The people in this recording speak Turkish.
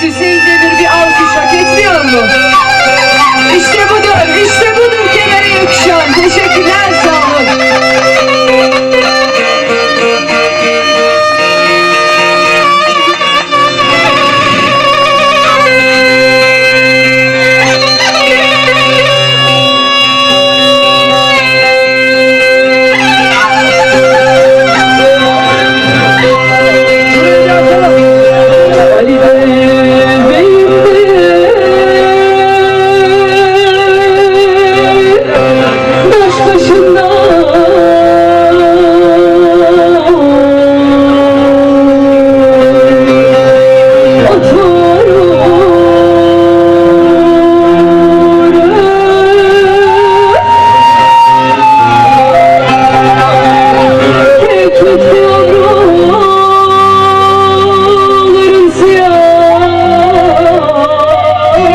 Süseyin Demir bir